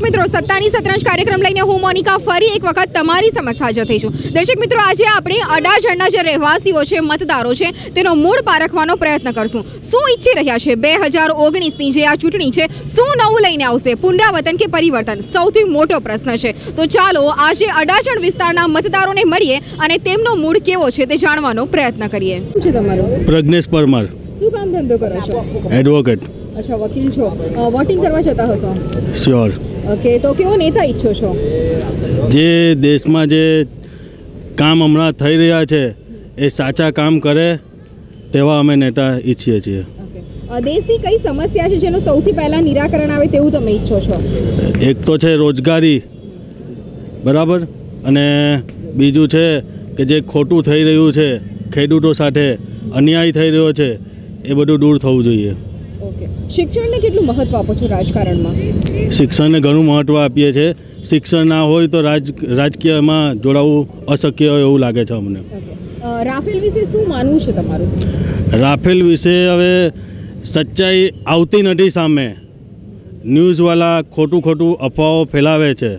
દર્શક મિત્રો સત્તાની સત્રાંશ કાર્યક્રમ લઈને હું મોનિકા ફરી એક વખત તમારી સમક્ષ હાજર થઈ છું. દર્શક મિત્રો આજે આપણે અડાજણના જે રહેવાસીઓ છે મતદારો છે તેનો મૂળ પારખવાનો પ્રયત્ન કરશું. શું ઈચ્છી રહ્યા છે? બે હજાર ઓગણીસની જે આ ચૂંટણી છે શું નવું લઈને આવશે? પુનરાવર્તન કે પરિવર્તન? સૌથી મોટો પ્રશ્ન છે. તો ચાલો આજે અડાજણ વિસ્તારના મતદારોને મળીએ અને તેમનો મૂળ કેવો છે તે જાણવાનો પ્રયત્ન કરીએ. શું છે તમારું? પ્રજ્ઞેશ પરમાર. શું કામ ધંધો કરો છો? એડવોકેટ અચ્છા વકીલ છો. વોટિંગ કરવા જતા હશો? શ્યોર ઓકે તો કેવો નેતા ઈચ્છો છો? જે દેશમાં જે કામ હમણાં થઈ રહ્યા છે એ સાચા કામ કરે તેવા અમે નેતા ઈચ્છીએ છીએ. દેશની કઈ સમસ્યા છે જેનું સૌથી પહેલા નિરાકરણ આવે તેવું તમે ઈચ્છો છો? એક તો છે રોજગારી બરાબર? અને બીજું છે કે જે ખોટું થઈ રહ્યું છે ખેડૂતો સાથે અન્યાય થઈ રહ્યો છે એ બધું દૂર થવું જોઈએ. ઓકે. શિક્ષણને કેટલું મહત્વ આપો છો રાજકારણમાં? શિક્ષણને ઘણું મહત્ત્વ આપીએ છીએ. શિક્ષણ ના હોય તો રાજ રાજકીયમાં જોડાવું અશક્ય હોય એવું લાગે છે અમને. રાફેલ વિશે શું માનવું છે તમારું? રાફેલ વિશે હવે સચ્ચાઈ આવતી નથી સામે. ન્યૂઝવાળા ખોટું ખોટું અફવાઓ ફેલાવે છે.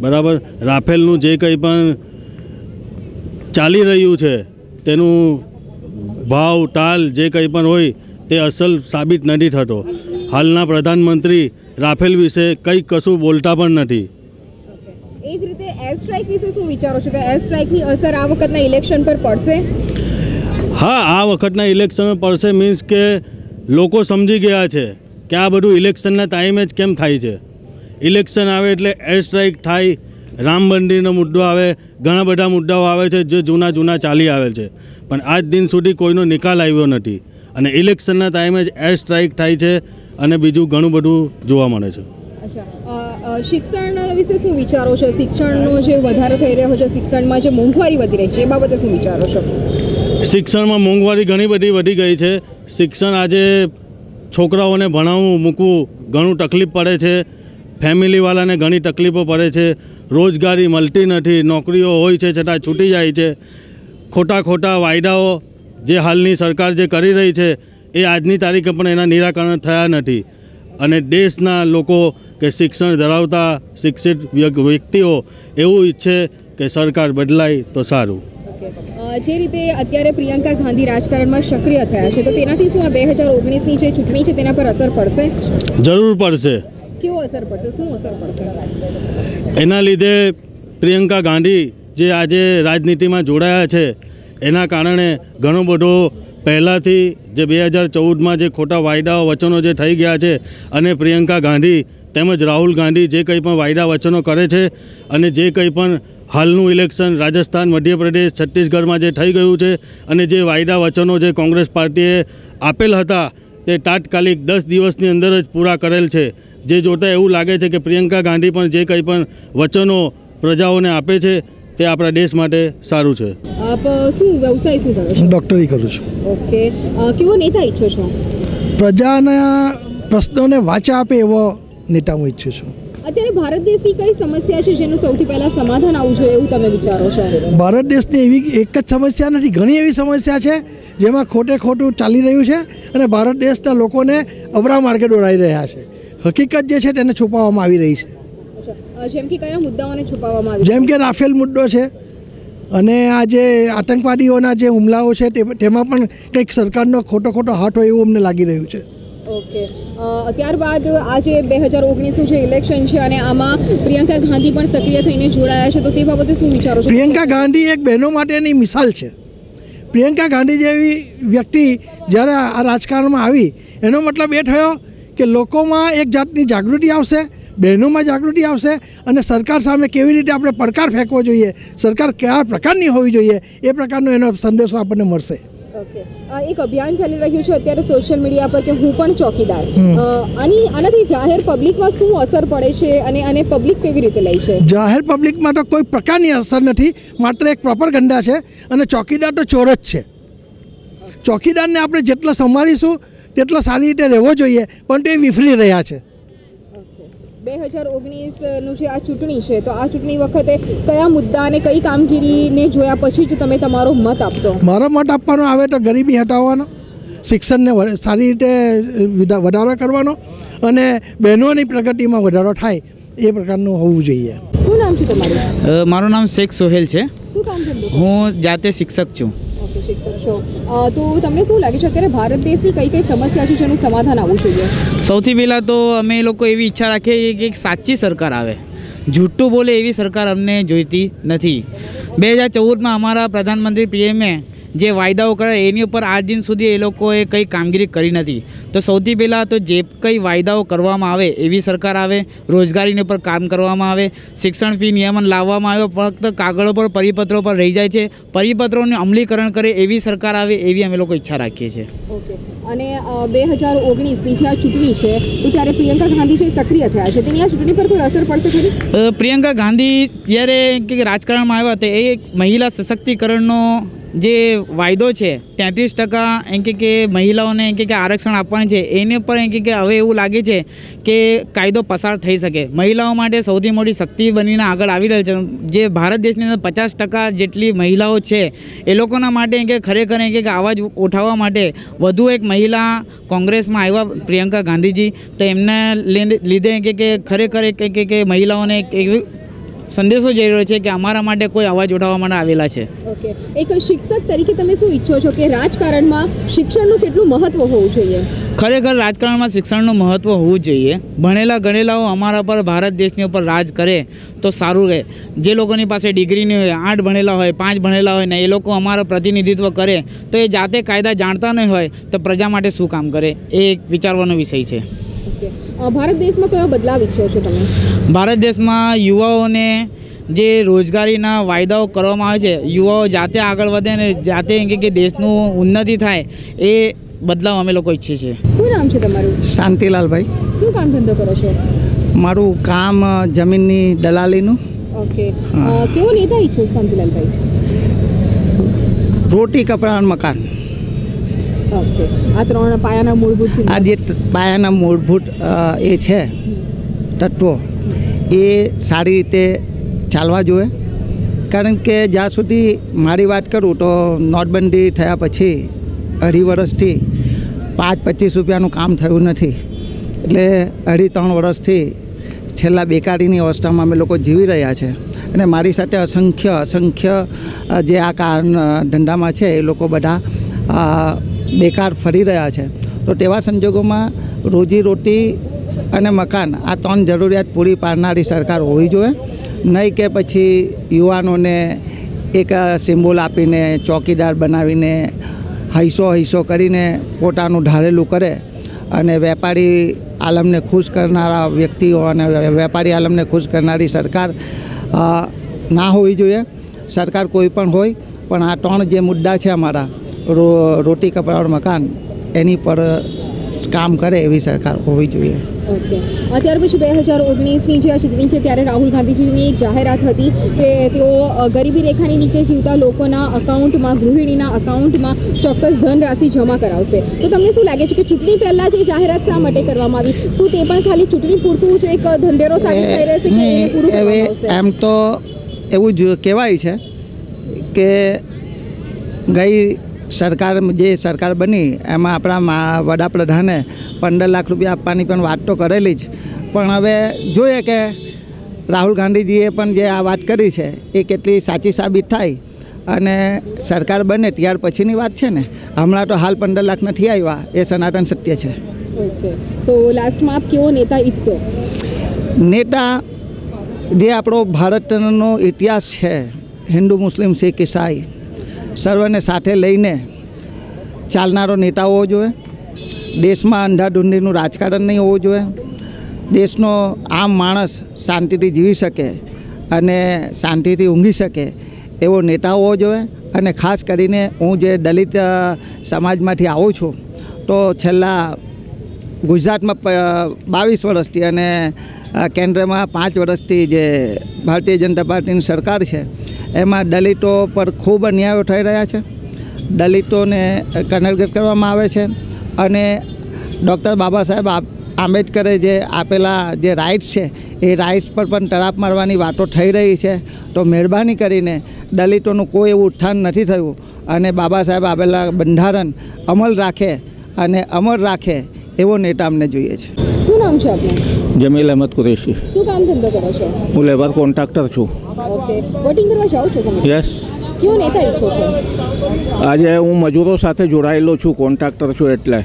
બરાબર? રાફેલનું જે કંઈ પણ ચાલી રહ્યું છે તેનું ભાવ તાલ જે કંઈ પણ હોય તે અસલ સાબિત નથી થતો. હાલના પ્રધાનમંત્રી રાફેલ વિશે કંઈ કશું બોલતા પણ નથી. એ જ રીતે એર સ્ટ્રાઇક વિશે શું વિચારો છો? કે એર સ્ટ્રાઇકની અસર આ વખતના ઇલેક્શન પર પડશે? હા આ વખતના ઇલેક્શન પડશે મીન્સ કે લોકો સમજી ગયા છે કે આ બધું ઇલેક્શનના ટાઈમે જ કેમ થાય છે. ઇલેક્શન આવે એટલે એર સ્ટ્રાઇક થાય રામ મંદિરનો મુદ્દો આવે ઘણા બધા મુદ્દાઓ આવે છે જે જૂના જૂના ચાલી આવે છે. પણ આજ દિન સુધી કોઈનો નિકાલ આવ્યો નથી. અને ઇલેક્શનના ટાઈમે જ એર સ્ટ્રાઇક થાય છે અને બીજું ઘણું બધું જોવા મળે છે. શિક્ષણ વિશે શું વિચારો છો? શિક્ષણનો જે વધારો થઈ રહ્યો છે શિક્ષણમાં જે મોંઘવારી વધી રહી છે એ બાબતે શું વિચારો છો? શિક્ષણમાં મોંઘવારી ઘણી બધી વધી ગઈ છે. શિક્ષણ આજે છોકરાઓને ભણાવવું મૂકવું ઘણું તકલીફ પડે છે. ફેમિલીવાળાને ઘણી તકલીફો પડે છે. રોજગારી મળતી નથી નોકરીઓ હોય છે છતાં છૂટી જાય છે. ખોટા ખોટા વાયદાઓ જે હાલની સરકાર જે કરી રહી છે એ આજની તારીખે પણ એના નિરાકરણ થયા નથી. અને દેશના લોકો કે શિક્ષણ ધરાવતા શિક્ષિત વ્યક્તિઓ એવું ઈચ્છે કે સરકાર બદલાય તો સારું. જે રીતે અત્યારે પ્રિયંકા ગાંધી રાજકારણમાં સક્રિય થયા છે તો તેનાથી શું આ બે હજાર ઓગણીસની જે ચૂંટણી છે તેના પર અસર પડશે? જરૂર પડશે. કેવો અસર પડશે? શું અસર પડશે? એના લીધે પ્રિયંકા ગાંધી જે આજે રાજનીતિમાં જોડાયા છે એના કારણે ઘણો બધો પહેલાંથી જે બે હજાર ચૌદમાં જે ખોટા વાયદાઓ, વચનો જે થઈ ગયા છે અને પ્રિયંકા ગાંધી તેમજ રાહુલ ગાંધી જે કંઈ પણ વાયદા, વચનો કરે છે અને જે કંઈ પણ હાલનું ઇલેક્શન રાજસ્થાન, મધ્યપ્રદેશ, છત્તીસગઢમાં જે થઈ ગયું છે અને જે વાયદા, વચનો જે કોંગ્રેસ પાર્ટીએ આપેલ હતા તે તાત્કાલિક દસ દિવસની અંદર જ પૂરા કરેલ છે. જે જોતાં એવું લાગે છે કે પ્રિયંકા ગાંધી પણ જે કંઈ પણ વચનો પ્રજાઓને આપે છે તે આપણા દેશ માટે સારું છે. આપ શું વ્યવસાય શું કરો છો? ડૉક્ટરી કરું છું. ઓકે. કેવો નેતા ઈચ્છો છો? પ્રજાના પ્રશ્નોને વાચા આપે એવો નેતા હું ઈચ્છું છું. અત્યારે ભારત દેશની કઈ સમસ્યા છે જેનું સૌથી પહેલા સમાધાન આવવું જોઈએ એવું તમે વિચારો છો? ભારત દેશની એવી એક જ સમસ્યા નથી ઘણી એવી સમસ્યા છે જેમાં ખોટે ખોટું ચાલી રહ્યું છે અને ભારત દેશના લોકોને અવરા માર્ગે દોડાઈ રહ્યા છે. હકીકત જે છે તેને છુપાવવામાં આવી રહી છે. જેમ કે કયા મુદ્દાઓને છુપાવવામાં આવ્યું જેમ કે રાફેલ મુદ્દો છે અને આ જે આતંકવાદીઓના જે હુમલાઓ છે તે તેમાં પણ કંઈક સરકારનો ખોટો ખોટો હાથ હોય એવું અમને લાગી રહ્યું છે. ઓકે. ત્યારબાદ આજે બે હજાર ઓગણીસનું જે ઇલેક્શન છે અને આમાં પ્રિયંકા ગાંધી પણ સક્રિય થઈને જોડાયા છે તો તે બાબતે શું વિચારો છો? પ્રિયંકા ગાંધી એક બહેનો માટેની મિસાલ છે. પ્રિયંકા ગાંધી જેવી વ્યક્તિ જ્યારે આ રાજકારણમાં આવી એનો મતલબ એ થયો કે લોકોમાં એક જાતની જાગૃતિ આવશે બહેનોમાં જાગૃતિ આવશે અને સરકાર સામે કેવી રીતે આપણે પડકાર ફેંકવો જોઈએ સરકાર કયા પ્રકારની હોવી જોઈએ એ પ્રકારનો એનો સંદેશો આપણને મળશે. ઓકે એક અભિયાન ચાલી રહ્યું છે અત્યારે સોશિયલ મીડિયા પર કે હું પણ ચોકીદાર. આની આનાથી જાહેર પબ્લિકમાં શું અસર પડે છે અને અને પબ્લિક કેવી રીતે લે છે? જાહેર પબ્લિકમાં તો કોઈ પ્રકારની અસર નથી માત્ર એક પ્રોપર ગંડા છે અને ચોકીદાર તો ચોર જ છે. ચોકીદારને આપણે જેટલા સંભાળીશું તેટલો સારી રીતે રહેવો જોઈએ પણ તે વિફરી રહ્યા છે. બે હજાર ઓગણીસનું જે આ ચૂંટણી છે તો આ ચૂંટણી વખતે કયા મુદ્દા અને કઈ કામગીરીને જોયા પછી જ તમે તમારો મત આપશો? મારો મત આપવાનો આવે તો ગરીબી હટાવવાનો શિક્ષણને સારી રીતે વધારો કરવાનો અને બહેનોની પ્રગતિમાં વધારો થાય એ પ્રકારનું હોવું જોઈએ. શું નામ છે તમારું? મારું નામ શેખ સોહેલ છે. શું કામ ધંધો હું જાતે શિક્ષક છું. તો તમને શું લાગે છે અત્યારે ભારત દેશની કઈ કઈ સમસ્યા છે જેનું સમાધાન આવવું જોઈએ? સૌથી પહેલાં તો અમે લોકો એવી ઈચ્છા રાખીએ કે એક સાચી સરકાર આવે. જૂઠું બોલે એવી સરકાર અમને જોઈતી નથી. બે હજાર ચૌદમાં અમારા પ્રધાનમંત્રી પીએમએ જે વાયદાઓ કરે એની ઉપર આજ દિન સુધી એ લોકોએ કંઈ કામગીરી કરી નથી. તો સૌથી પહેલાં તો જે કંઈ વાયદાઓ કરવામાં આવે એવી સરકાર આવે રોજગારીની ઉપર કામ કરવામાં આવે શિક્ષણ ફી નિયમન લાવવામાં આવે ફક્ત કાગળો પર પરિપત્રો પર રહી જાય છે. પરિપત્રોનું અમલીકરણ કરે એવી સરકાર આવે એવી અમે લોકો ઈચ્છા રાખીએ છીએ. ઓકે. અને બે હજાર ઓગણીસની જે આ ચૂંટણી છે તો ત્યારે પ્રિયંકા ગાંધી છે સક્રિય થયા છે. તેની આ ચૂંટણી પર કોઈ અસર પડશે ખરી? પ્રિયંકા ગાંધી જ્યારે કે રાજકારણમાં આવ્યા હતા એ એક મહિલા સશક્તિકરણનો જે વાયદો છે, તેત્રીસ ટકા એમ કે કે મહિલાઓને એમ કે આરક્ષણ આપવાનું છે, એને પર એમ કે હવે એવું લાગે છે કે કાયદો પસાર થઈ શકે. મહિલાઓ માટે સૌથી મોટી શક્તિ બનીને આગળ આવી રહેલ છે. જે ભારત દેશની અંદર પચાસ ટકા જેટલી મહિલાઓ છે, એ લોકોના માટે એમ કે ખરેખર એમ કે અવાજ ઉઠાવવા માટે વધુ એક મહિલા કોંગ્રેસમાં આવ્યા પ્રિયંકા ગાંધીજી. તો એમને લીધે કે ખરેખર એક કે મહિલાઓને એક એવી સંદેશો જઈ રહ્યો છે કે અમારા માટે કોઈ અવાજ ઉઠાવવા માટે આવેલા છે. ઓકે. એક શિક્ષક તરીકે તમે શું ઈચ્છો છો કે રાજકારણમાં શિક્ષણનું કેટલું મહત્વ હોવું જોઈએ? ખરેખર રાજકારણમાં શિક્ષણનું મહત્ત્વ હોવું જોઈએ. ભણેલા ગણેલાઓ અમારા પર ભારત દેશની ઉપર રાજ કરે તો સારું રહે. જે લોકોની પાસે ડિગ્રી નહીં હોય આઠ ભણેલા હોય પાંચ ભણેલા હોય ને એ લોકો અમારા પ્રતિનિધિત્વ કરે તો એ જાતે કાયદા જાણતા નહીં હોય તો પ્રજા માટે શું કામ કરે? એ એક વિચારવાનો વિષય છે. ભારત દેશમાં કયો બદલાવ ઈચ્છો છો તમે? ભારત દેશમાં યુવાઓને જે રોજગારીના વાયદાઓ કરવામાં આવે છે યુવાઓ જાતે આગળ વધે અને જાતે એમ કે કે દેશનું ઉન્નતિ થાય એ બદલાવ અમે લોકો ઈચ્છીએ છીએ. શું નામ છે તમારું? શાંતિલાલભાઈ. શું કામ ધંધો કરો છો? મારું કામ જમીનની દલાલીનું. ઓકે. કેવો નેતા ઈચ્છો શાંતિલાલભાઈ? રોટી કપડાં મકાન. ઓકે આ ત્રણ પાયાના મૂળભૂત. આ જે પાયાના મૂળભૂત એ છે, તત્વો, એ સારી રીતે ચાલવા જોઈએ. કારણ કે જ્યાં સુધી મારી વાત કરું તો નોટબંધી થયા પછી અઢી વર્ષથી પાંચ પચીસ રૂપિયાનું કામ થયું નથી. એટલે અઢી ત્રણ વર્ષથી છેલ્લા બેકારીની અવસ્થામાં અમે લોકો જીવી રહ્યા છે. અને મારી સાથે અસંખ્ય અસંખ્ય જે આ ધંધામાં છે એ લોકો બધા બેકાર ફરી રહ્યા છે. તો તેવા સંજોગોમાં રોજીરોટી અને મકાન આ ત્રણ જરૂરિયાત પૂરી પાડનારી સરકાર હોવી જોઈએ. નહીં કે પછી યુવાનોને એક સિમ્બોલ આપીને ચોકીદાર બનાવીને હૈસો હૈસો કરીને પોતાનું ઢારેલું કરે અને વેપારી આલમને ખુશ કરનારા વ્યક્તિઓ અને વેપારી આલમને ખુશ કરનારી સરકાર ના હોવી જોઈએ. સરકાર કોઈ પણ હોય, પણ આ ત્રણ જે મુદ્દા છે અમારા રો રોટી કપડા ઓર મકાન એની પર કામ કરે એવી સરકાર હોવી જોઈએ. ઓકે. અત્યાર પછી બે હજાર ઓગણીસની જે આ ચૂંટણી છે ત્યારે રાહુલ ગાંધીજીની એક જાહેરાત હતી કે તેઓ ગરીબી રેખાની નીચે જીવતા લોકોના અકાઉન્ટમાં ગૃહિણીના અકાઉન્ટમાં ચોક્કસ ધનરાશિ જમા કરાવશે. તો તમને શું લાગે છે કે ચૂંટણી પહેલાં જે જાહેરાત શા માટે કરવામાં આવી? શું તે પણ ખાલી ચૂંટણી પૂરતું જ એક ધંધેરો સાબિત થઈ રહેશે કે પૂરું એમ તો એવું જ કહેવાય છે કે ગઈ સરકાર જે સરકાર બની એમાં આપણા મા વડાપ્રધાને પંદર લાખ રૂપિયા આપવાની પણ વાત તો કરેલી જ. પણ હવે જોઈએ કે રાહુલ ગાંધીજીએ પણ જે આ વાત કરી છે એ કેટલી સાચી સાબિત થાય અને સરકાર બને ત્યાર પછીની વાત છે ને. હમણાં તો હાલ પંદર લાખ નથી આવ્યા એ સનાતન સત્ય છે. ઓકે. તો લાસ્ટમાં આપ કેવો નેતા ઈચ્છો? નેતા જે આપણો ભારતનો ઇતિહાસ છે હિન્દુ મુસ્લિમ શીખ ઈસાઈ સર્વને સાથે લઈને ચાલનારો નેતા હોવો જોઈએ. દેશમાં અંધાધૂંધીનું રાજકારણ નહીં હોવું જોઈએ. દેશનો આમ માણસ શાંતિથી જીવી શકે અને શાંતિથી ઊંઘી શકે એવો નેતા હોવો જોઈએ. અને ખાસ કરીને હું જે દલિત સમાજમાંથી આવું છું, તો છેલ્લા ગુજરાતમાં બાવીસ વર્ષથી અને કેન્દ્રમાં પાંચ વર્ષથી જે ભારતીય જનતા પાર્ટીની સરકાર છે એમાં દલિતો પર ખૂબ અન્યાયો થઈ રહ્યા છે. દલિતોને કનરગત કરવામાં આવે છે અને ડૉક્ટર બાબા સાહેબ આંબેડકરે જે આપેલા જે રાઇટ્સ છે એ રાઇટ્સ પર પણ તરાપ મારવાની વાતો થઈ રહી છે. તો મહેરબાની કરીને દલિતોનું કોઈ એવું ઉત્થાન નથી થયું અને બાબા સાહેબ આપેલા બંધારણ અમલ રાખે અને અમર રાખે એવો નેતા અમને જોઈએ છે. શું નામ છે આપનું? જમીલ અહેમદ કુરેશી. શું કામ ધંધો કરો છો? હું લેબર કોન્ટ્રાક્ટર છું. ઓકે વોટિંગ કરવા જાઓ છો તમે? યસ કયો નેતા ઈચ્છો છો? આજે હું મજૂરો સાથે જોડાયેલો છું કોન્ટ્રાક્ટર છું એટલે.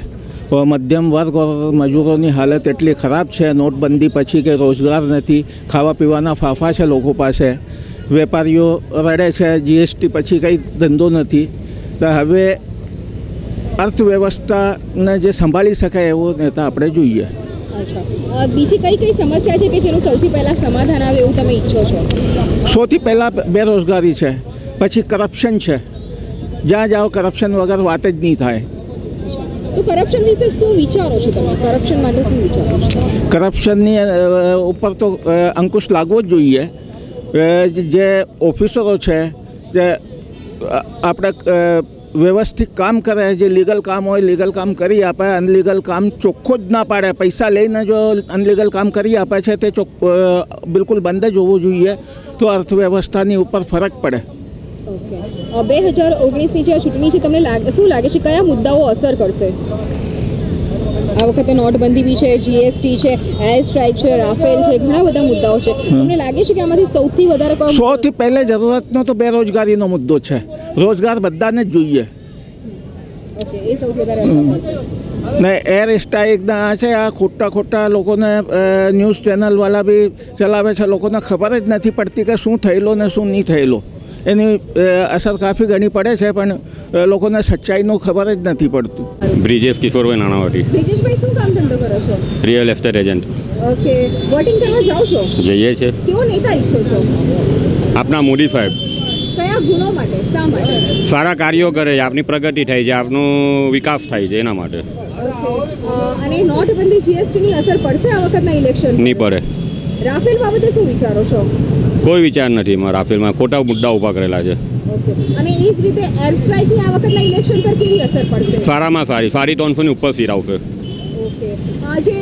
મધ્યમ વર્ગ મજૂરોની હાલત એટલી ખરાબ છે નોટબંધી પછી કે રોજગાર નથી ખાવા પીવાના ફાફા છે લોકો પાસે. વેપારીઓ રડે છે જીએસટી પછી કંઈ ધંધો નથી. તો હવે અર્થવ્યવસ્થાને જે સંભાળી શકાય એવો નેતા આપણે જોઈએ. બીજી કઈ કઈ સમસ્યા છે કે જેનું સૌથી પહેલાં સમાધાન આવે એવું તમે ઈચ્છો છો? સૌથી પહેલાં બેરોજગારી છે પછી કરપ્શન છે. જ્યાં જાઓ કરપ્શન વગર વાત જ નહીં થાય. તો કરપ્શન વિશે શું વિચારો છો તમે? કરપ્શન માટે શું વિચારો છો? કરપ્શનની ઉપર તો અંકુશ લાગવો જ જોઈએ. જે ઓફિસરો છે જે આપણે વ્યવસ્થિત કામ કરે જે લીગલ કામ હોય લીગલ કામ કરી આપે અનલીગલ કામ ચોખ્ખો જ ના પાડે. પૈસા લઈને જો અનલીગલ કામ કરી આપે છે તે ચોખ બિલકુલ બંધ જ હોવું જોઈએ. તો અર્થવ્યવસ્થાની ઉપર ફરક પડે. બે હજાર ઓગણીસની જે ચૂંટણી છે તમને લાગે શું લાગે છે કયા મુદ્દાઓ અસર કરશે? આ વખતે નોટબંધી બી છે જીએસટી છે એર સ્ટ્રાઇક છે રાફેલ છે ઘણા બધા મુદ્દાઓ છે. તમને લાગે છે કે આમાંથી સૌથી વધારે સૌથી પહેલે જરૂરતનો તો બેરોજગારીનો મુદ્દો છે. રોજગાર બધાને જ જોઈએ. ને એર સ્ટ્રાઇકના છે આ ખોટા ખોટા લોકોને ન્યૂઝ ચેનલવાળા બી ચલાવે છે લોકોને ખબર જ નથી પડતી કે શું થયેલું ને શું નહીં થયેલું. એની અસર કાફી ઘણી પડે છે પણ લોકોને સચ્ચાઈનું ખબર જ નથી પડતું. બ્રિજેશ કિશોરભાઈ નાણાવટી. બ્રિજેશભાઈ શું કામ ધંધો કરો છો? Real estate agent. Okay voting કરવા જાવ છો? જઈએ છે કેવો નેતા ઈચ્છો છો? આપના મોદી સાહેબ. કયા ગુણો માટે શા માટે? સારા કાર્યો કરે છે આપની પ્રગતિ થાય છે આપનો વિકાસ થાય છે એના માટે. અને નોટબંધી જીએસટીની અસર પડશે આ વખતના ઇલેક્શન નહીં પડે. રાફેલ બાબતે શું વિચારો છો? કોઈ વિચાર નથી એમાં રાફેલમાં ખોટા મુદ્દા ઊભા કરેલા છે. અને એ જ રીતે એર સ્ટ્રાઇકની આ વખતના ઇલેક્શન પર કેવી અસર પડશે? સારામાં સારી સાડી ત્રણસોની ઉપર સીટ આવશે. ઓકે આજે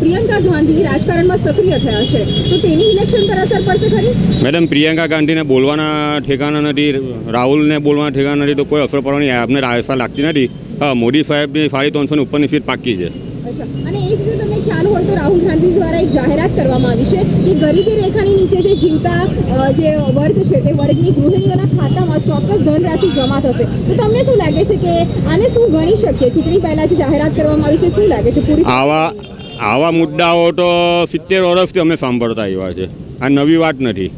પ્રિયંકા ગાંધી રાજકારણમાં સક્રિય થયા છે. તો તેની ઇલેક્શન પર અસર પડશે ખરી? મેડમ પ્રિયંકા ગાંધીને બોલવાના ઠેકાણા નથી રાહુલને બોલવાના ઠેકાણા નથી તો કોઈ અસર પડવાની આપને આશા લાગતી નથી. મોદી સાહેબની સાડી ત્રણસોની ઉપરની સીટ પાકી છે. અને એ જ રીતે ખ્યાલ હોય તો રાહુલ ગાંધી દ્વારા એક જાહેરાત કરવામાં આવી છે કે ગરીબી રેખાની નીચે જે જીવતા જે વર્ગ છે તે વર્ગની ગૃહિણીઓના ખાતામાં ચોક્કસ ધનરાશિ જમા થશે. તો તમને શું લાગે છે કે આને શું ગણી શકીએ? ચૂંટણી પહેલાં જે જાહેરાત કરવામાં આવી છે, શું લાગે છે? પૂરી આવા આવા મુદ્દાઓ તો સિત્તેર વર્ષથી અમે સાંભળતા આવ્યા છે. આ નવી વાત નથી.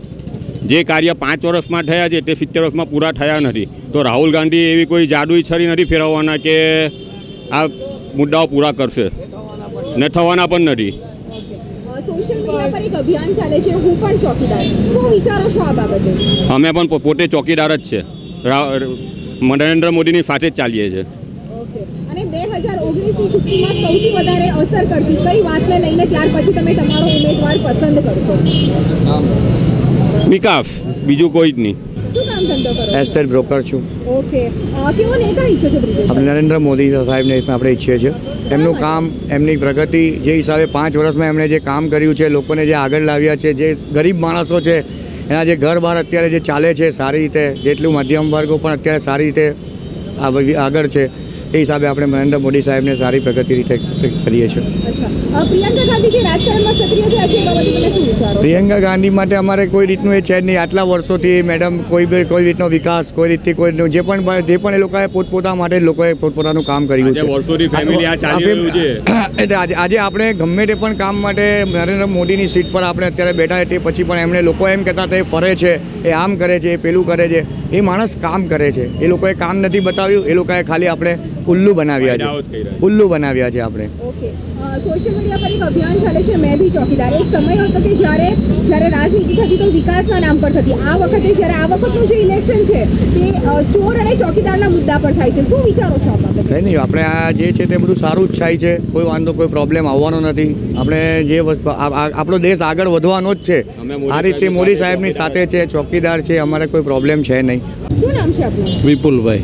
જે કાર્ય પાંચ વર્ષમાં થયા છે, તે સિત્તેર વર્ષમાં પૂરા થયા નથી. તો રાહુલ ગાંધી એવી કોઈ જાદુઈ છરી નથી ફેરવવાના કે આ મુદ્દાઓ પૂરા કરશે. ને થવાના પણ નથી. અમે પણ પોતે ચોકીદાર જ છે. નરેન્દ્ર મોદીની સાથે જ ચાલીએ છીએ. અને બે હજાર ઓગણીસની ચૂંટણીમાં સૌથી વધારે અસર કરતી કઈ વાતને લઈને ત્યાર પછી તમે તમારો ઉમેદવાર પસંદ કરશો? વિકાસ. બીજું કોઈ જ નહીં. કામ ધંધો કરો એસ્ટેટ બ્રોકર છું. ઓકે. કેવો નેતા ઈચ્છો છો બ્રિજેશ આપણે નરેન્દ્ર મોદી સાહેબને આપણે ઈચ્છીએ છીએ. એમનું કામ એમની પ્રગતિ જે હિસાબે પાંચ વર્ષમાં એમણે જે કામ કર્યું છે લોકોને જે આગળ લાવ્યા છે જે ગરીબ માણસો છે એના જે ઘર બહાર અત્યારે જે ચાલે છે સારી રીતે જેટલું મધ્યમ વર્ગો પણ અત્યારે સારી રીતે આગળ છે. એ હિસાબે આપણે નરેન્દ્ર મોદી સાહેબને સારી પ્રગતિ રીતે કરીએ છીએ. પ્રિયંકા ગાંધી જે રાજકારણમાં સક્રિય થયા છે એ બાબતે તમે શું વિચારો? પ્રિયંકા ગાંધી માટે અમારે કોઈ રીતનું એ છે જ નહીં. આટલા વર્ષોથી મેડમ કોઈ બી કોઈ રીતનો વિકાસ કોઈ રીતથી કોઈ જે પણ જે પણ એ લોકોએ પોતપોતા માટે લોકોએ પોતપોતાનું કામ કર્યું છે. વર્ષોથી family આ ચાલી રહ્યું છે. એટલે આજે આજે આપણે ગમે તે પણ કામ માટે નરેન્દ્ર મોદીની સીટ પર આપણે અત્યારે બેઠા તે પછી પણ એમણે લોકો એમ કહેતા તે ફરે છે એ આમ કરે છે એ પેલું કરે છે. એ માણસ કામ કરે છે. એ લોકોએ કામ નથી બતાવ્યું એ લોકોએ ખાલી આપણે ઉલ્લુ બનાવ્યા છે. ઉલ્લુ બનાવ્યા છે આપણે. સોશિયલ મીડિયા પર એક અભિયાન ચાલે છે મેં બી ચોકીદાર. એક સમય હતો કે જ્યારે જ્યારે રાજનીતિ થતી તો વિકાસના નામ પર થતી. આ વખતે જ્યારે આ વખતનું જે ઇલેક્શન છે તે ચોર અને ચોકીદારના મુદ્દા પર થાય છે. શું વિચારો છો આ કંઈ નહીં આપણે આ જે છે તે બધું સારું જ થાય છે. કોઈ વાંધો કોઈ પ્રોબ્લેમ આવવાનો નથી. આપણે જે આપણો દેશ આગળ વધવાનો જ છે. આ રીતે મોદી સાહેબની સાથે છે ચોકીદાર છે અમારે કોઈ પ્રોબ્લેમ છે નહીં. શું નામ છે આપનું? વિપુલભાઈ.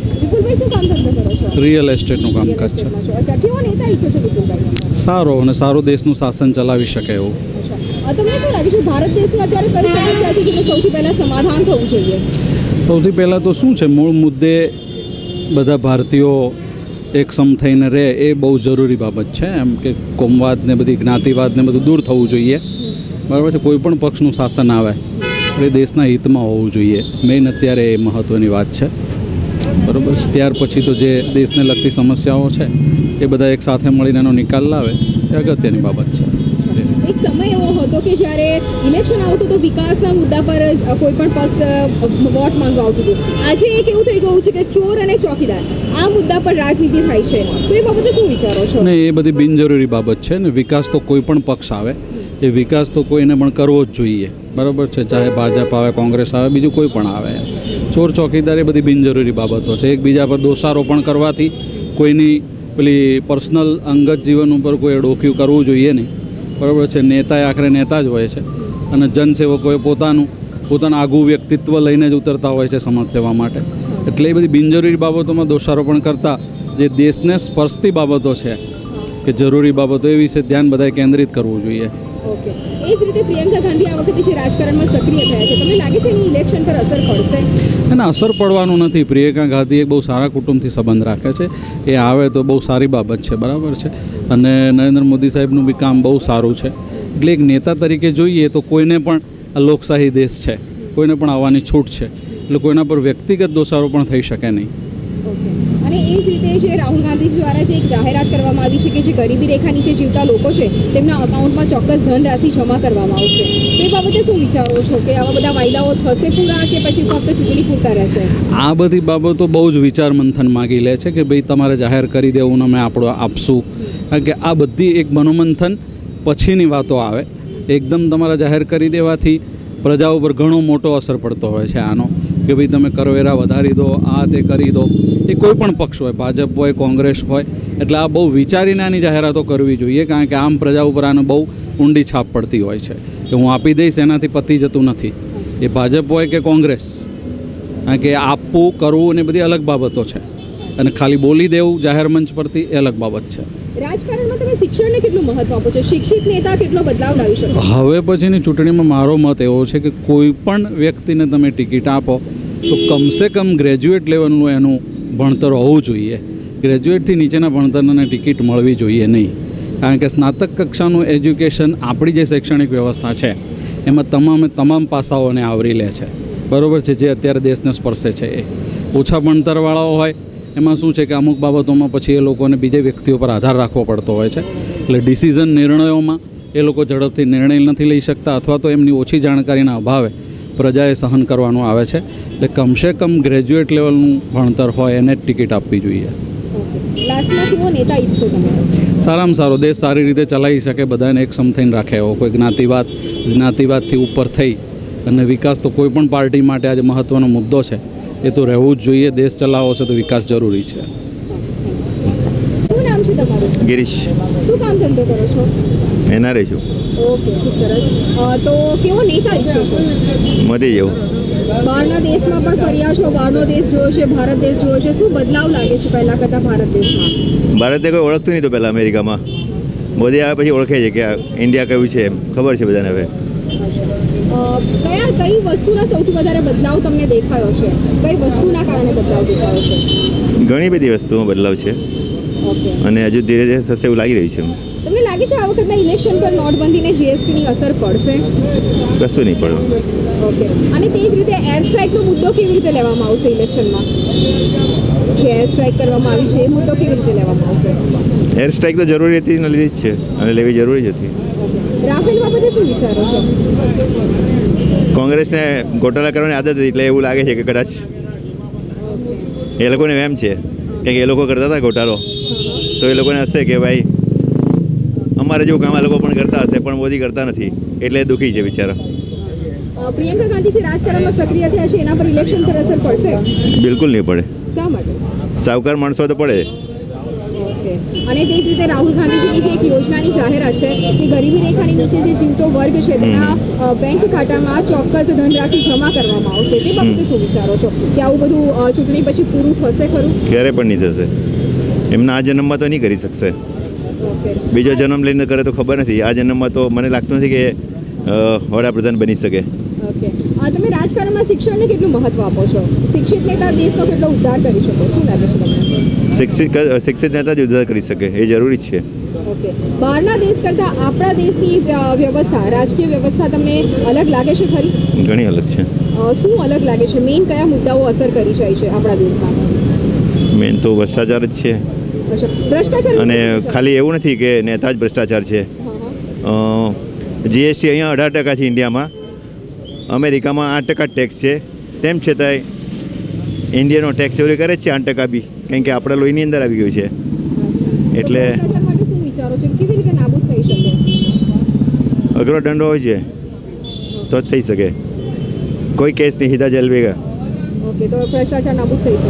વિપુલભાઈ શું કામ ધંધો કરો છો? રિયલ એસ્ટેટનું કામકાજ છે. અચ્છા કેવો નેતા ઈચ્છો છો વિપુલભાઈ સારો અને સારું દેશનું શાસન ચલાવી શકે એવું. તમને શું લાગે છે ભારત દેશની અત્યારે કઈ સમસ્યા છે જેનું સૌથી પહેલા સમાધાન થવું જોઈએ? સૌથી પહેલાં તો શું છે મૂળ મુદ્દે બધા ભારતીયો એક સમ થઈને રહે એ બહુ જરૂરી બાબત છે. એમ કે કોમવાદ ને બધી જ્ઞાતિવાદ ને બધું દૂર થવું જોઈએ. બરાબર છે કોઈ પણ પક્ષનું શાસન આવે એ દેશના હિતમાં હોવું જોઈએ. મેઇન અત્યારે એ મહત્ત્વની વાત છે. બરાબર? છે ત્યાર પછી તો જે દેશને લગતી સમસ્યાઓ છે એ બધા એક સાથે મળીને એનો નિકાલ લાવે એ અગત્યની બાબત છે. એક સમય એવો હતો કે જ્યારે ઇલેક્શન આવતું તો વિકાસના મુદ્દા પર જ કોઈ પણ પક્ષ વોટ માંગવા આવતું હતું. આજે એક એવું થઈ ગયું છે કે ચોર અને ચોકીદાર આ મુદ્દા પર રાજનીતિ થાય છે. તો એ બાબતે શું વિચારો છો? ને એ બધી બિનજરૂરી બાબત છે ને. વિકાસ તો કોઈ પણ પક્ષ આવે. એ વિકાસ તો કોઈને પણ કરવો જ જોઈએ. બરાબર છે? ચાહે ભાજપ આવે કોંગ્રેસ આવે બીજું કોઈ પણ આવે. ચોર ચોકીદાર એ બધી બિનજરૂરી બાબતો છે. એકબીજા પર દોષારોપણ કરવાથી કોઈની પેલી પર્સનલ અંગત જીવન ઉપર કોઈ ડોક્યું કરવું જોઈએ નહીં. બરાબર છે? નેતા એ આખરે નેતા જ હોય છે. અને જનસેવકોએ પોતાનું પોતાનું આગવું વ્યક્તિત્વ લઈને જ ઉતરતા હોય છે સમાજ સેવા માટે. એટલે એ બધી બિનજરૂરી બાબતોમાં દોષારોપણ કરતાં જે દેશને સ્પર્શતી બાબતો છે કે જરૂરી બાબતો એ વિશે ધ્યાન બધાએ કેન્દ્રિત કરવું જોઈએ. ઓકે. એ જ રીતે પ્રિયંકા ગાંધી આ વખતે જે રાજકારણમાં સક્રિય થયા છે તમને લાગે છે એની ઇલેક્શન પર અસર પડશે? એને અસર પડવાનું નથી. પ્રિયંકા ગાંધી એક બહુ સારા કુટુંબથી સંબંધ રાખે છે. એ આવે તો બહુ સારી બાબત છે બરાબર છે. અને નરેન્દ્ર મોદી સાહેબનું બી કામ બહુ સારું છે. એટલે એક નેતા તરીકે જોઈએ તો કોઈને પણ લોકશાહી દેશ છે. કોઈને પણ આવવાની છૂટ છે. એટલે કોઈના પર વ્યક્તિગત દોષારો પણ થઈ શકે નહીં. ઓકે. રીતે જે રાહુલ ગાંધી દ્વારા જે એક જાહેરાત કરવામાં આવી છે કે જે ગરીબી રેખા નીચે જીવતા લોકો છે, તેમના અકાઉન્ટમાં ચોક્કસ ધનરાશિ જમા કરવામાં આવશે. તે બાબતે શું વિચારો છો કે આવા બધા વાયદાઓ થશે પૂરા કે પછી ફક્ત ચૂંટણી પૂરતા રહેશે? આ બધી બાબતો બહુ જ વિચાર મંથન માગી લે છે કે ભાઈ તમારે જાહેર કરી દેવું અમે આપણો આપશું. કારણ કે આ બધી એક મનોમંથન પછીની વાતો આવે. એકદમ તમારા જાહેર કરી દેવાથી પ્રજા ઉપર ઘણો મોટો અસર પડતો હોય છે આનો. કે ભાઈ તમે કરવેરા વધારી દો, આ તે કરી દો. એ કોઈ પણ પક્ષ હોય, ભાજપ હોય, કોંગ્રેસ હોય, એટલે આ બહુ વિચારીને આની જાહેરાતો કરવી જોઈએ, કારણ કે આમ પ્રજા ઉપર આને બહુ ઊંડી છાપ પડતી હોય છે. કે હું આપી દઈશ, એનાથી પતી જતું નથી. એ ભાજપ હોય કે કોંગ્રેસ? કારણ કે આપવું, કરવું એ બધી અલગ બાબતો છે. અને ખાલી બોલી દેવું જાહેર મંચ પરથી એ અલગ બાબત છે. હવે પછીની ચૂંટણીમાં મારો મત એવો છે કે કોઈ પણ વ્યક્તિને તમે ટિકિટ આપો, તો કમસે કમ ગ્રેજ્યુએટ લેવલનું એનું ભણતર હોવું જોઈએ. ગ્રેજ્યુએટથી નીચેના ભણતરને ટિકિટ મળવી જોઈએ નહીં. કારણ કે સ્નાતક કક્ષાનું એજ્યુકેશન આપણી જે શૈક્ષણિક વ્યવસ્થા છે, એમાં તમામે તમામ પાસાઓને આવરી લે છે. બરાબર છે, જે અત્યારે દેશને સ્પર્શે છે એ. ઓછા ભણતરવાળાઓ હોય એમાં શું છે કે અમુક બાબતોમાં પછી એ લોકોને બીજે વ્યક્તિઓ પર આધાર રાખવો પડતો હોય છે. એટલે ડિસિઝન નિર્ણયોમાં એ લોકો ઝડપથી નિર્ણય નથી લઈ શકતા અથવા તો એમની ઓછી જાણકારીના અભાવે પ્રજાએ સહન કરવાનું આવે છે. એટલે કમસે કમ ગ્રેજ્યુએટ લેવલનું ભણતર હોય એને જ ટિકિટ આપવી જોઈએ. સારામાં સારો દેશ સારી રીતે ચલાવી શકે બધાને એક સમ થઈને રાખે. એવો કોઈ જ્ઞાતિવાદ જ્ઞાતિવાદથી ઉપર થઈ. અને વિકાસ તો કોઈ પણ પાર્ટી માટે આજે મહત્ત્વનો મુદ્દો છે. એ તો રહેવું જ જોઈએ દેશ ચલાવવો છે તો વિકાસ જરૂરી છે. ગિરીશ. શું કામ ધંધો કરો છો? એના રહેજો ઓકે ખૂબ સરસ. તો કેવો નેતા ઈચ્છો છો મોદી જેવું. બહારના દેશમાં પણ ફર્યા છો બહારનો દેશ જોયો છે ભારત દેશ જોયો છે. શું બદલાવ લાગે છે પહેલાં કરતાં ભારત દેશમાં? ભારતે કોઈ ઓળખતું નહીં તો પહેલાં અમેરિકામાં. મોદી આવે પછી ઓળખે છે કે ઇન્ડિયા કયું છે એમ. ખબર છે બધાને હવે. કયા કઈ વસ્તુના સૌથી વધારે બદલાવ તમને દેખાયો છે? કઈ વસ્તુના કારણે બદલાવ દેખાયો છે? ઘણી બધી વસ્તુમાં બદલાવ છે. અને હજુ ધીરે ધીરે થશે એવું લાગી રહ્યું છે તમને લાગે છે આ વખતના ઇલેક્શન પર નોટબંધીને જીએસટીની અસર પડશે? કશું નહીં પડે. ઓકે. અને તે જ રીતે એર સ્ટ્રાઇકનો મુદ્દો કેવી રીતે લેવામાં આવશે ઇલેક્શનમાં? જે એર સ્ટ્રાઇક કરવામાં આવી છે એ મુદ્દો કેવી રીતે લેવામાં આવશે? એર સ્ટ્રાઇક તો જરૂરી હતી ને લીધી જ છે. અને લેવી જરૂરી જ હતી. કોંગ્રેસને ગોટાળા કરવાની આદત હતી એટલે એવું લાગે છે કે કદાચ એ લોકોને એમ છે કે એ લોકો કરતા હતા ગોટાળો. તો એ લોકોને હશે કે ભાઈ અમારે જેવું કામ આ લોકો પણ કરતા હશે પણ મોદી કરતા નથી. એટલે દુઃખી છે બિચારા. પ્રિયંકા ગાંધી છે રાજકારણમાં સક્રિય થયા છે એના પર ઇલેક્શન પર અસર પડશે? બિલકુલ નહીં પડે. શા માટે? સાવકાર માણસો તો પડે. ઓકે અને તે જ રીતે રાહુલ ગાંધીજીની જે એક યોજનાની જાહેરાત છે કે ગરીબી રેખાની નીચે જે જીવતો વર્ગ છે તેના બેંક ખાતામાં ચોક્કસ ધનરાશિ જમા કરવામાં આવશે. તે બાબતે શું વિચારો છો? કે આવું બધું ચૂંટણી પછી પૂરું થશે ખરું? ક્યારે પણ નહીં થશે. એમના આ જન્મમાં તો નહીં કરી શકશે. બીજો જન્મ લઈને કરે તો ખબર નથી. આ જન્મમાં તો મને લાગતું નથી કે વડાપ્રધાન બની શકે. તમે રાજકારણમાં શિક્ષણને કેટલું મહત્વ આપો છો? શિક્ષિત નેતા દેશનો કેટલો ઉદ્ધાર કરી શકો? શું લાગે છે તમને? શિક્ષિત શિક્ષિત નેતા જ ઉદ્ધાર કરી શકે એ જરૂરી છે. બહારના દેશ કરતાં આપણા દેશની વ્યવસ્થા રાજકીય વ્યવસ્થા તમને અલગ લાગે છે ખરી? ઘણી અલગ છે. શું અલગ લાગે છે? મેઇન કયા મુદ્દાઓ અસર કરી જાય છે આપણા દેશમાં? મેન તો ભ્રષ્ટાચાર જ છે. ભ્રષ્ટાચાર અને ખાલી એવું નથી કે નેતા જ ભ્રષ્ટાચાર છે. જીએસટી અહીંયા અઢાર ટકા છે ઇન્ડિયામાં અમેરિકામાં આઠ ટકા ટેક્સ છે. તેમ છતાંય ઇન્ડિયાનો ટેક્સ ચોરી કરે છે આઠ ટકા બી. કારણ કે આપણે લોહીની અંદર આવી ગયું છે. એટલે- અઘરો દંડો હોય છે, તો જ થઈ શકે. કોઈ કેસ નહીં, સીધા જેલ ભેગા.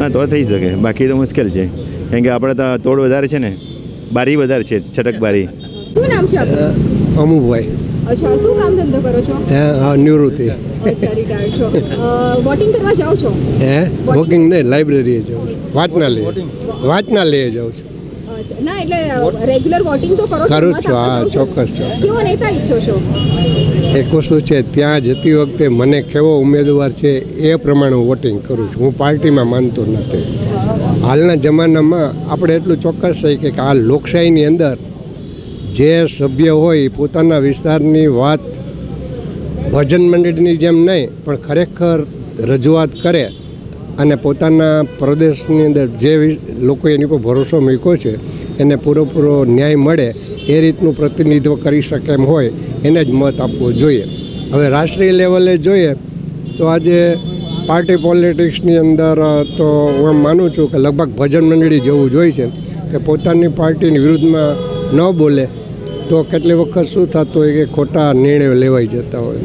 હા, તો થઈ શકે. બાકી તો મુશ્કેલ છે. કારણ કે આપણે તોડ વધારે છે ને. બારી વધારે છે છટક બારી શું નામ અમુભાઈ અચ્છા શું કામ ધંધો કરો છો? હા નિવૃત્તિ. અચ્છા રિટાયર્ડ છો. વોટિંગ કરવા જાઓ છો? હે વોકિંગ નહીં લાઇબ્રેરીએ જાઉં. છું વાંચનાલય. વાંચનાલયે જાઉં છું. અચ્છા ના એટલે રેગ્યુલર વોટિંગ તો કરો છો કરું છું હા? ચોક્કસ છું કેવો નેતા ઈચ્છો છો? એક વસ્તુ છે ત્યાં જતી વખતે મને કેવો ઉમેદવાર છે એ પ્રમાણે હું વોટિંગ કરું છું. હું પાર્ટીમાં માનતો નથી. હાલના જમાનામાં આપણે એટલું ચોક્કસ છે કે આ લોકશાહીની અંદર જે સભ્ય હોય પોતાના વિસ્તારની વાત ભજન મંડળની જેમ નહીં, પણ ખરેખર રજૂઆત કરે અને પોતાના પ્રદેશની અંદર જે લોકો એની પર ભરોસો મૂક્યો છે, એને પૂરેપૂરો ન્યાય મળે, એ રીતનું પ્રતિનિધિત્વ કરી શકે એમ હોય, એને જ મત આપવો જોઈએ. હવે રાષ્ટ્રીય લેવલે જોઈએ, તો આજે પાર્ટી પોલિટિક્સની અંદર તો હું એમ માનું છું કે લગભગ ભજન મંડળી જેવું જોઈએ છે, કે પોતાની પાર્ટીની વિરુદ્ધમાં ન બોલે તો કેટલી વખત શું થતું હોય કે ખોટા નિર્ણયો લેવાઈ જતા હોય?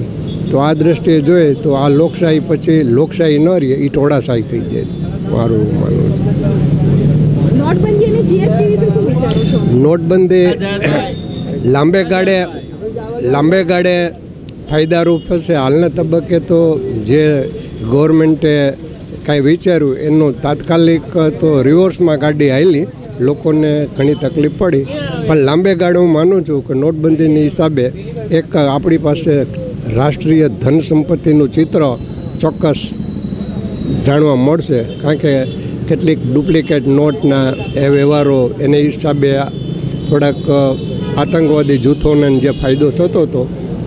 તો આ દ્રષ્ટિએ જોઈએ તો આ લોકશાહી પછી લોકશાહી ન રહે એ ટોળાશાહી થઈ જાય મારું માનવું છે. નોટબંધી અને જીએસટી વિશે શું વિચારો છો? નોટબંધી લાંબે ગાળે લાંબે ગાળે ફાયદારૂપ થશે. હાલના તબક્કે તો જે ગવર્મેન્ટે કાંઈ વિચાર્યું એનું તાત્કાલિક તો રિવર્સમાં ગાડી હાલી લોકોને ઘણી તકલીફ પડી. પણ લાંબે ગાળે હું માનું છું કે નોટબંધીની હિસાબે એક આપણી પાસે રાષ્ટ્રીય ધન સંપત્તિનું ચિત્ર ચોક્કસ જાણવા મળશે. કારણ કે કેટલીક ડુપ્લિકેટ નોટના એ વ્યવહારો એને હિસાબે થોડાક આતંકવાદી જૂથોને જે ફાયદો થતો હતો.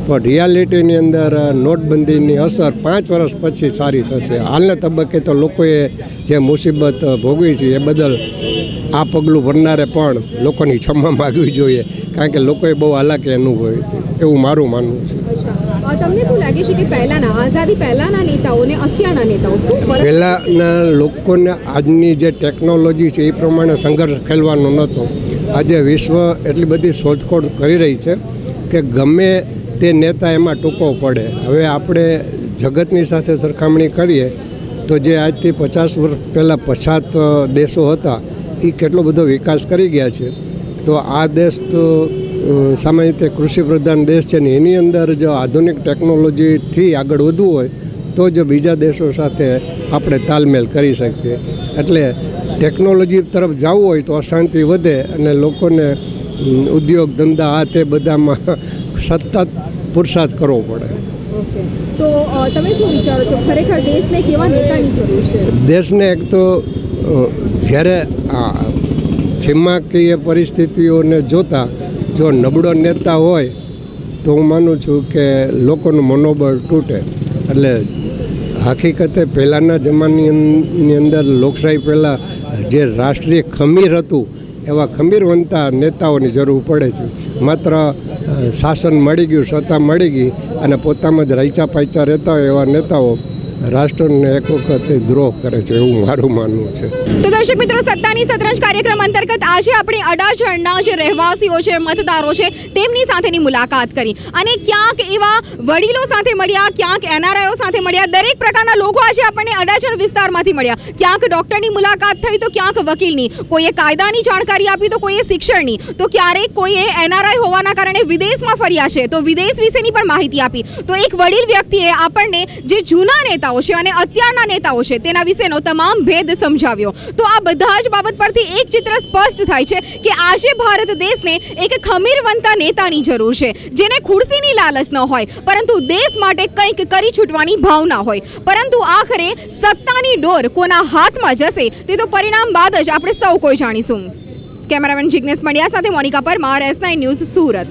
પણ રિયાલિટીની અંદર નોટબંધીની અસર પાંચ વર્ષ પછી સારી થશે. હાલના તબક્કે તો લોકોએ જે મુસીબત ભોગવી છે એ બદલ આ પગલું ભરનારે પણ લોકોની ક્ષમા માગવી જોઈએ કારણ કે લોકોએ બહુ હાલાકી અનુભવી એવું મારું માનવું છે. તમને શું લાગે છે કે પહેલાના આઝાદી પહેલાના નેતાઓ ને અત્યારના નેતાઓ શું ફરક પહેલાંના લોકોને આજની જે ટેકનોલોજી છે એ પ્રમાણે સંઘર્ષ ખેલવાનો નહોતો. આજે વિશ્વ એટલી બધી શોધખોળ કરી રહી છે કે ગમે તે નેતા એમાં ટૂંકો પડે. હવે આપણે જગતની સાથે સરખામણી કરીએ તો જે આજથી પચાસ વર્ષ પહેલાં પછાત દેશો હતા એ કેટલો બધો વિકાસ કરી ગયા છે. તો આ દેશ તો સામાન્ય રીતે કૃષિ પ્રધાન દેશ છે ને એની અંદર જો આધુનિક ટેકનોલોજીથી આગળ વધવું હોય તો જ બીજા દેશો સાથે આપણે તાલમેલ કરી શકીએ. એટલે ટેકનોલોજી તરફ જવું હોય તો અશાંતિ વધે અને લોકોને ઉદ્યોગ ધંધા આ તે બધામાં સતત પુરસાદ કરવો પડે. તો તમે શું વિચારો છો? ખરેખર દેશને કેવા નેતાની જરૂર છે? દેશને એક તો જ્યારે આ સીમાકીય પરિસ્થિતિઓને જોતા જો નબળો નેતા હોય, તો હું માનું છું કે લોકોનું મનોબળ તૂટે. એટલે હકીકતે પહેલાંના જમાનાની અંદર લોકશાહી પહેલાં જે રાષ્ટ્રીય ખમીર હતું, એવા ખમીરવંતા નેતાઓની જરૂર પડે છે. માત્ર શાસન મળી ગયું, સત્તા મળી ગઈ અને પોતામાં જ રાયચા પાયચા રહેતા હોય એવા નેતાઓ રાષ્ટ્રને એક વખતે દ્રોહ કરે છે એવું મારું માનવું છે. તો દર્શક મિત્રો, સત્તાની સતરંજ કાર્યક્રમ અંતર્ગત આજે આપણે અડાજણના જે રહેવાસીઓ છે, મતદારો છે, તેમની સાથેની મુલાકાત કરી. અને ક્યાંક એવા વડીલો સાથે મળ્યા, ક્યાંક એનઆરઆઈઓ સાથે મળ્યા, દરેક પ્રકારના લોકો આજે આપણને અડાજણ વિસ્તારમાંથી મળ્યા. ક્યાંક ડૉક્ટરની મુલાકાત થઈ તો ક્યાંક વકીલની. કોઈએ કાયદાની જાણકારી આપી તો કોઈએ શિક્ષણની. તો ક્યારેક કોઈએ એનઆરઆઈ હોવાના કારણે વિદેશમાં ફર્યા છે, તો વિદેશ વિશેની પણ માહિતી આપી. તો એક વડીલ વ્યક્તિએ આપણને જે જૂના નેતા નેતાઓ છે અને અત્યારના નેતાઓ છે તેના વિશેનો તમામ ભેદ સમજાવ્યો. તો આ બધા જ બાબત પરથી એક ચિત્ર સ્પષ્ટ થાય છે કે આજે ભારત દેશને એક ખમીરવંતા નેતાની જરૂર છે, જેને ખુરશીની લાલચ ન હોય, પરંતુ દેશ માટે કંઈક કરી છૂટવાની ભાવના હોય. પરંતુ આખરે સત્તાની ડોર કોના હાથમાં જશે તે તો પરિણામ બાદ જ આપણે સૌ કોઈ જાણીશું. કેમેરામેન જિજ્ઞેશ પંડ્યા સાથે Monika Parmar, S nine news Surat.